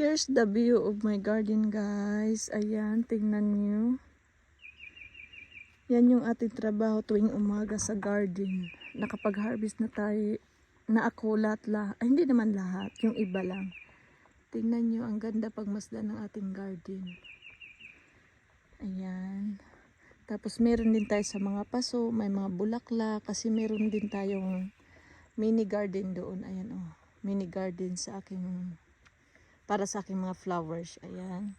Here's the view of my garden guys. Ayan, tingnan nyo. Yan yung ating trabaho tuwing umaga sa garden. Nakapag-harvest na tayo. Na ako lahat lahat. Ay, hindi naman lahat. Yung iba lang. Tingnan nyo, ang ganda pagmasdan ng ating garden. Ayan. Tapos meron din tayo sa mga paso, may mga bulaklak. Kasi meron din tayong mini garden doon. Ayan oh. Mini garden sa aking para sa aking mga flowers. Ayan.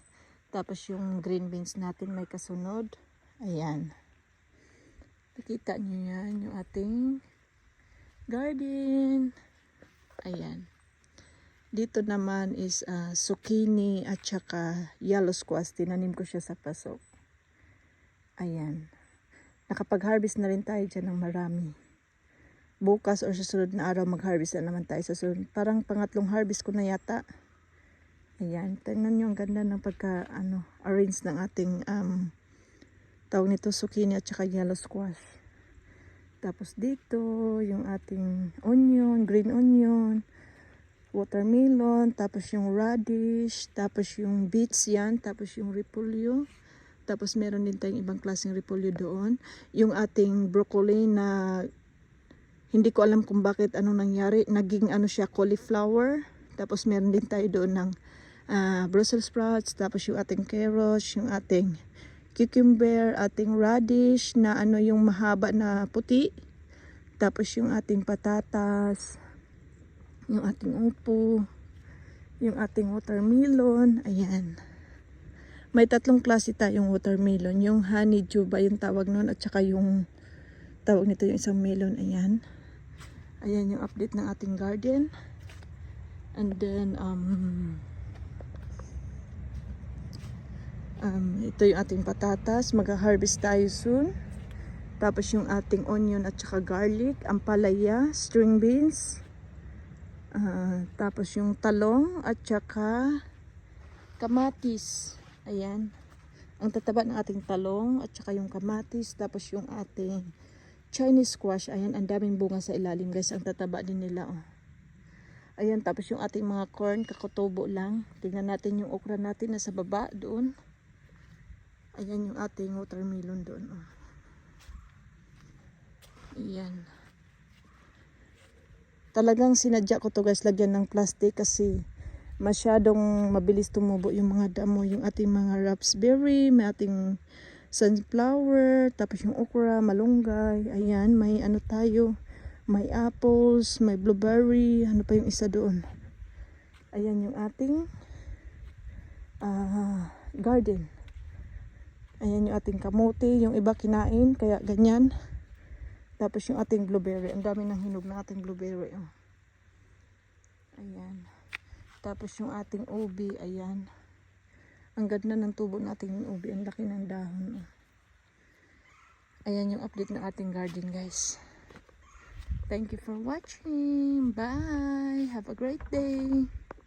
Tapos yung green beans natin may kasunod. Ayan. Nakita niyo yan, yung ating garden. Ayan. Dito naman is ah, zucchini at saka yellow squash. Tinanim ko siya sa paso. Ayan. Nakapag-harvest na rin tayo dyan ng marami. Bukas or susunod na araw mag-harvest na naman tayo sa sunod. Parang pangatlong harvest ko na yata. Ayan, tingnan nyo ang ganda ng pagka ano, arrange ng ating um, tawag nito zucchini at saka yellow squash. Tapos dito, yung ating onion, green onion, watermelon, tapos yung radish, tapos yung beets yan, tapos yung repolyo. Tapos meron din tayong ibang klaseng repolyo doon. Yung ating broccoli na hindi ko alam kung bakit anong nangyari. Naging ano siya, cauliflower. Tapos meron din tayo doon ng ah, Brussels sprouts, tapos yung ating carrots, yung ating cucumber, ating radish na ano yung mahaba na puti. Tapos yung ating patatas, yung ating upo, yung ating watermelon, ayan. May tatlong klase tayong watermelon, yung honeydew ba yung tawag nun at saka yung tawag nito yung isang melon, ayan. Ayan yung update ng ating garden. And then, um, Um, ito yung ating patatas. Mag-harvest tayo soon. Tapos yung ating onion at saka garlic. Ampalaya, string beans. Ah, tapos yung talong at saka kamatis. Ayan. Ang tataba ng ating talong at saka yung kamatis. Tapos yung ating Chinese squash. Ayan, ang daming bunga sa ilalim guys. Ang tataba din nila. Oh. Ayan, tapos yung ating mga corn, kakutubo lang. Tingnan natin yung okra natin nasa baba doon. Ayan yung ating watermelon doon. Oh. Ayan. Talagang sinadya ko to guys lagyan ng plastic kasi masyadong mabilis tumubo yung mga damo. Yung ating mga raspberry, may ating sunflower, tapos yung okra, malunggay. Ayan, may ano tayo. May apples, may blueberry, ano pa yung isa doon. Ayan yung ating ah, garden. Ayan yung ating kamote, yung iba kinain, kaya ganyan. Tapos yung ating blueberry, ang dami ng hinog ng ating blueberry. Oh. Ayan. Tapos yung ating ubi, ayan. Ang ganda ng tubo nating ubi, ang laki ng dahon. Oh. Ayan yung update ng ating garden guys. Thank you for watching. Bye. Have a great day.